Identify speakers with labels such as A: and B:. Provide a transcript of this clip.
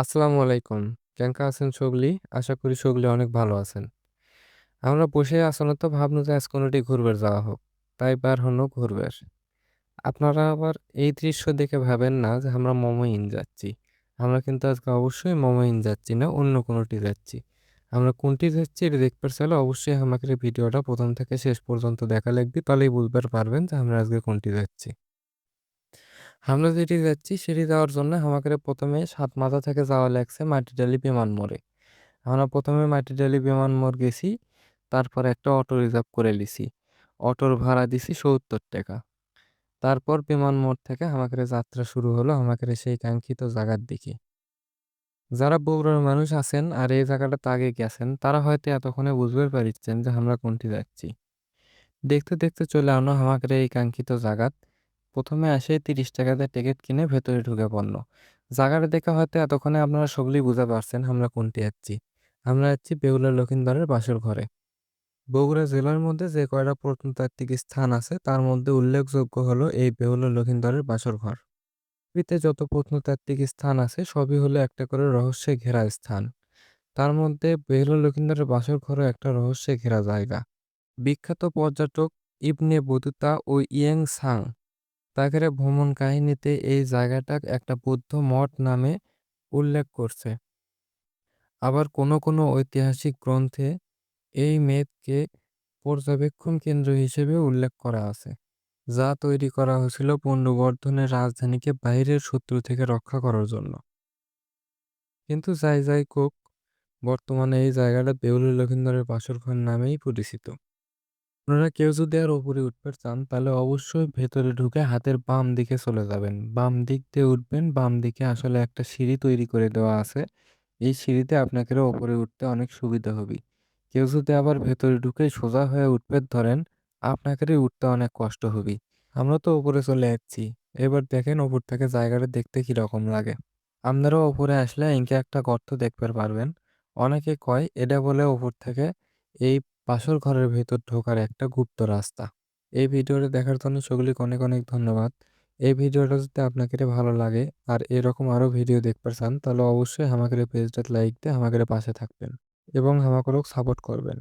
A: আসসালামু আলাইকুম। কেনকা আছেন সকলি? আশা করি সকলি অনেক ভালো আছেন। আমরা বসে আছন তো ভাবনু যে আজ কোনোটি ঘুরবার যাওয়া হোক। তাই বার হনু ঘুরবার। আপনারা আবার এই দৃশ্য দেখে ভাবেন না যে আমরা মমইন যাচ্ছি। আমরা কিন্তু আজকে অবশ্যই মমইন যাচ্ছি না, অন্য কোনোটি যাচ্ছি। আমরা কোনটি যাচ্ছি এটা দেখবার চাইলে অবশ্যই আমাদের ভিডিওটা প্রথম থেকে শেষ পর্যন্ত দেখা লাগবে। তাহলেই বুঝবার পারবেন যে আমরা আজকে কোনটি যাচ্ছি। আমরা যেটি যাচ্ছি সেটি যাওয়ার জন্য আমাদের ১ম এ সাতমাথা থেকে যাওয়া লাগছে মাটিডালি বিমান মোড়ে। আমরা ১ম এ মাটিডালি বিমান মোড় গেছি। তারপর একটা অটো রিজার্ভ করে লিছি। অটোর ভাড়া দিছি ৳৭০ তারপর বিমান মোড় থেকে আমাদের যাত্রা শুরু হলো আমাদের সেই কাঙ্ক্ষিত জায়গার দিকে। যারা বগুড়ার মানুষ আছেন আর এই জায়গাটাতে আগে গেছেন তারা হয়তো এতক্ষণে বুঝবার পারিচ্ছেন যে আমরা কোনটি যাচ্ছি। দেখতে, দেখতে চলে আনো আমাদের এই কাঙ্ক্ষিত জাগাত। ১ম এ আসে ৳৩০ দিয়ে টিকিট কিনে ভেতরে ঢুকে পড়ল। জায়গাটা দেখে হয়তো এতক্ষণে আপনারা সকলেই বুঝা পারছেন আমরা কোনটি যাচ্ছি। আমরা যাচ্ছি বেহুলা লক্ষীন্দরের বাসর ঘরে। বগুড়া জেলার মধ্যে যে কয়টা প্রত্নতাত্ত্বিক স্থান আছে, তার মধ্যে উল্লেখযোগ্য হলো এই বেহুলা লক্ষীন্দরের বাসর ঘর। পৃথিবীতে যত প্রত্নতাত্ত্বিক স্থান আছে, সবই হলো একটা করে রহস্যে ঘেরা স্থান। তার মধ্যে বেহুলা লক্ষীন্দরের বাসর ঘরও একটা রহস্যে ঘেরা জায়গা। বিখ্যাত পর্যটক ইবনে বতুতা ও ইয়েং সাং তাদের ভ্রমণ কাহিনীতে এই জায়গাটা একটা বৌদ্ধ মঠ নামে উল্লেখ করছে। আবার কোনো কোনো ঐতিহাসিক গ্রন্থে এই মেদকে পর্যবেক্ষণ কেন্দ্র হিসেবে উল্লেখ করা আছে। যা তৈরি করা হয়েছিল পুণ্ড্রবর্ধনের রাজধানীকে বাইরের শত্রু থেকে রক্ষা করার জন্য। কিন্তু যাই যাই কোক, বর্তমানে এই জায়গাটা বেহুলা লক্ষীন্দরের বাসরঘর নামেই পরিচিত। আপনারা কেউ যদি আর ওপরে উঠতে চান, তাহলে অবশ্যই ভেতরে ঢুকে হাতের বাম দিকে চলে যাবেন। বাম দিক দিয়ে উঠবেন। বাম দিকে আসলে একটা সিঁড়ি তৈরি করে দেওয়া আছে। এই সিঁড়িতে আপনাদেরও ওপরে উঠতে অনেক সুবিধা হবে। কেউ যদি আবার ভেতরে ঢুকে সোজা হয়ে উঠতে ধরেন আপনাদেরই উঠতে অনেক কষ্ট হবে। আমরা তো ওপরে চলে যাচ্ছি। এবার দেখেন ওপর থেকে জায়গাটা দেখতে কীরকম লাগে। আপনারাও ওপরে আসলে ইনকে একটা গর্ত দেখতে পারবেন। অনেকে কয়, এটা বলে ওপর থেকে এই বাসর ঘরের ভেতর ঢোকার একটা গুপ্ত রাস্তা। এই ভিডিওটা দেখার জন্য সকলকে অনেক, অনেক ধন্যবাদ। এই ভিডিওটা যদি আপনাকে ভালো লাগে আর এরকম আরও ভিডিও দেখতে চান তাহলে অবশ্যই আমাদের পেজটা লাইক দিয়ে আমাকে পাশে থাকবেন এবং আমাকেও সাপোর্ট করবেন।